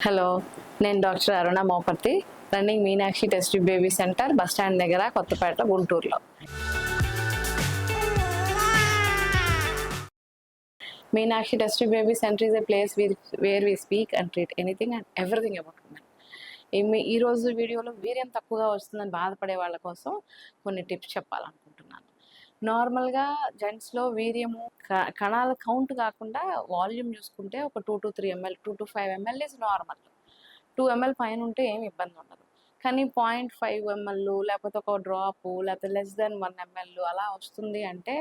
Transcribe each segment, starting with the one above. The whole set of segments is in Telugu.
హలో నేను doctor Aruna Moparthi running Meenakshi test baby centre bus stand దగ్గర కొత్తపేట గుంటూరులో. Meenakshi test baby centre is a place where we speak and treat anything and everything about women. ఈ రోజు వీడియోలో వీర్యం తక్కువగా వస్తుందని బాధపడే వాళ్ళ కోసం కొన్ని టిప్స్ చెప్పాలనుకుంటున్నాను. నార్మల్గా జెంట్స్లో వీర్యము క- కణాల కౌంట్ కాకుండా వాల్యూమ్ చూసుకుంటే ఒక two to three ML two to five ML is normal. Two ML పైన ఉంటే ఏమి ఇబ్బంది ఉండదు. కానీ పాయింట్ ఫైవ్ ఎంఎల్ లేకపోతే ఒక డ్రాప్ లేకపోతే లెస్ దెన్ వన్ ఎంఎల్ అలా వస్తుంది అంటే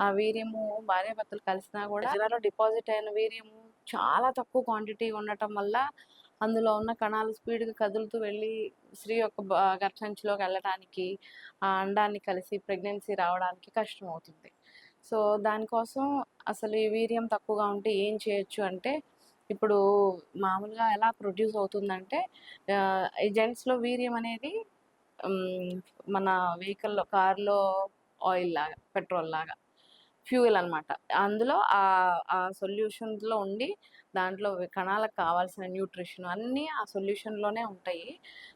ఆ వీర్యము భార్యాభర్తలు కలిసినా కూడా శరీరంలో డిపాజిట్ అయిన వీర్యము చాలా తక్కువ క్వాంటిటీ ఉండటం వల్ల అందులో ఉన్న కణాలు స్పీడ్గా కదులుతూ వెళ్ళి స్త్రీ యొక్క బ- వెళ్ళడానికి ఆ అండాన్ని కలిసి ప్రెగ్నెన్సీ రావడానికి కష్టం అవుతుంది సో దానికోసం అసలు ఈ వీర్యం తక్కువగా ఉంటే ఏం చేయొచ్చు అంటే ఇప్పుడు మామూలుగా ఎలా ప్రొడ్యూస్ అవుతుందంటే ఈ జెంట్స్లో వీర్యం అనేది మన వెహికల్లో కార్లో ఆయిల్ లాగా పెట్రోల్ లాగా. ఫ్యూయల్ అనమాట అందులో ఆ ఆ సొల్యూషన్లో ఉండి దాంట్లో కణాలకు కావాల్సిన న్యూట్రిషన్ అన్నీ ఆ సొల్యూషన్లోనే ఉంటాయి.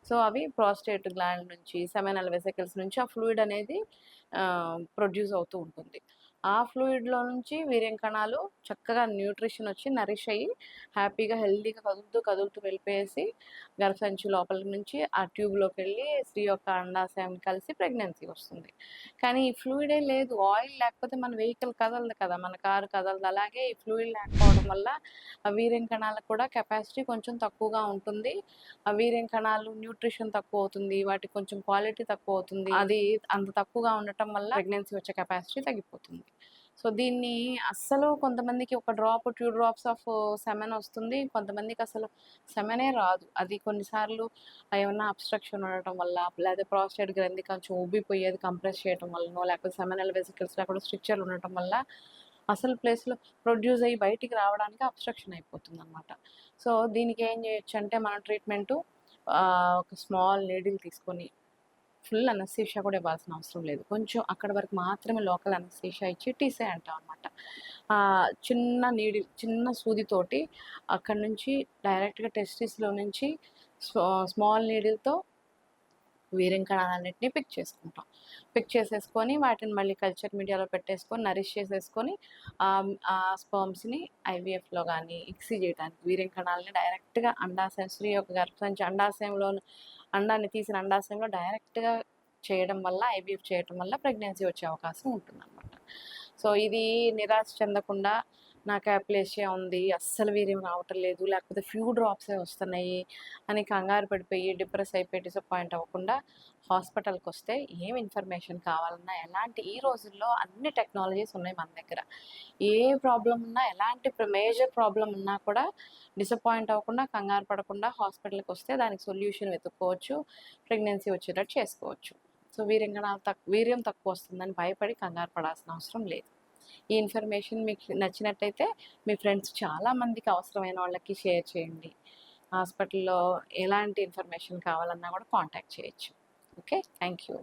సో అవి ప్రాస్టేట్ గ్లాండ్ నుంచి సెమెనల్ వెసికల్స్ నుంచి ఆ ఫ్లూయిడ్ అనేది ప్రొడ్యూస్ అవుతూ ఉంటుంది. ఆ ఫ్లూయిడ్లో నుంచి వీర్యం కణాలు చక్కగా న్యూట్రిషన్ వచ్చి నరిష్ అయ్యి హ్యాపీగా హెల్తీగా కదులుతూ కదులుతూ వెళ్ళిపోయేసి గర్భసంచి లోపల నుంచి ఆ ట్యూబ్లోకి వెళ్ళి స్త్రీ యొక్క అండాశయం కలిసి ప్రెగ్నెన్సీ వస్తుంది. కానీ ఈ ఫ్లూయిడే లేదు. ఆయిల్ లేకపోతే మన వెహికల్ కదలదు కదా మన కారు కదలదు. అలాగే ఈ ఫ్లూయిడ్ లేకపోవడం వల్ల ఆ వీర్యం కణాలకు కూడా కెపాసిటీ కొంచెం తక్కువగా ఉంటుంది. ఆ వీర్యం కణాలు న్యూట్రిషన్ తక్కువ అవుతుంది. వాటికి కొంచెం క్వాలిటీ తక్కువ అవుతుంది. అది అంత తక్కువగా ఉండటం వల్ల ప్రెగ్నెన్సీ వచ్చే కెపాసిటీ తగ్గిపోతుంది. సో దీన్ని అస్సలు కొంతమందికి ఒక drop two drops of semen వస్తుంది. కొంతమందికి అసలు సెమెనే రాదు. అది కొన్నిసార్లు ఏమన్నా అబ్స్ట్రక్షన్ ఉండటం వల్ల లేదా ప్రాస్టేట్ గ్రంథి కొంచెం ఊబిపోయేది కంప్రెస్ చేయడం వల్లనో లేకపోతే సెమెనల్ వెసికల్స్ లేకపోతే స్ట్రిక్చర్లు ఉండటం వల్ల అసలు ప్లేస్లో ప్రొడ్యూస్ అయ్యి బయటికి రావడానికి అబ్స్ట్రక్షన్ అయిపోతుంది అనమాట సో దీనికి ఏం చేయొచ్చు అంటే మన ట్రీట్మెంటు ఒక స్మాల్ నీడిల్ తీసుకొని ఫుల్ అనస్థీషియా కూడా ఇవ్వాల్సిన అవసరం లేదు. కొంచెం అక్కడ వరకు మాత్రమే లోకల్ అనస్థీషియా ఇచ్చి టీసే అంటాం అనమాట చిన్న నీడి చిన్న సూదితోటి అక్కడ నుంచి డైరెక్ట్గా టెస్టిస్లో నుంచి స్మాల్ నీడిల్తో వీర్యం కణాలన్నింటినీ పిక్ చేసుకుంటాం. పిక్ చేసేసుకొని వాటిని మళ్ళీ కల్చర్ మీడియాలో పెట్టేసుకొని నరిష్ చేసేసుకొని ఆ- స్పర్మ్స్ని ఐవీఎఫ్లో కానీ ఇక్సీ చేయడానికి వీర్యం కణాలని డైరెక్ట్గా అండాశయం స్త్రీ యొక్క గర్భసంచి అండాశయంలో అండాన్ని తీసిన అండాశయంలో డైరెక్ట్గా చేయడం వల్ల ఐవీఎఫ్ చేయడం వల్ల ప్రెగ్నెన్సీ వచ్చే అవకాశం ఉంటుందన్నమాట. సో ఇది నిరాశ చెందకుండా నాకు యాప్లేషియా ఉంది. అస్సలు వీర్యం రావటం లేదు. లేకపోతే ఫ్యూ డ్రాప్సే వస్తున్నాయి అని కంగారు పడిపోయి డిప్రెస్ అయిపోయి డిసప్పాయింట్ అవ్వకుండా హాస్పిటల్కి వస్తే ఏం ఇన్ఫర్మేషన్ కావాలన్నా ఎలాంటి ఈ రోజుల్లో అన్ని టెక్నాలజీస్ ఉన్నాయి మన దగ్గర. ఏ ప్రాబ్లం ఉన్నా ఎలాంటి మేజర్ ప్రాబ్లం ఉన్నా కూడా డిసప్పాయింట్ అవ్వకుండా కంగారు పడకుండా హాస్పిటల్కి వస్తే దానికి సొల్యూషన్ వెతుక్కోవచ్చు ప్రెగ్నెన్సీ వచ్చేటట్టు చేసుకోవచ్చు. సో వీర్యం తక్కువ వీర్యం తక్కువ వస్తుందని భయపడి కంగారు పడాల్సిన అవసరం లేదు. ఈ ఇన్ఫర్మేషన్ మీకు నచ్చినట్టయితే మీ ఫ్రెండ్స్ చాలా మందికి అవసరమైన వాళ్ళకి షేర్ చేయండి. హాస్పిటల్లో ఎలాంటి ఇన్ఫర్మేషన్ కావాలన్నా కూడా కాంటాక్ట్ చేయొచ్చు. ఓకే? Thank you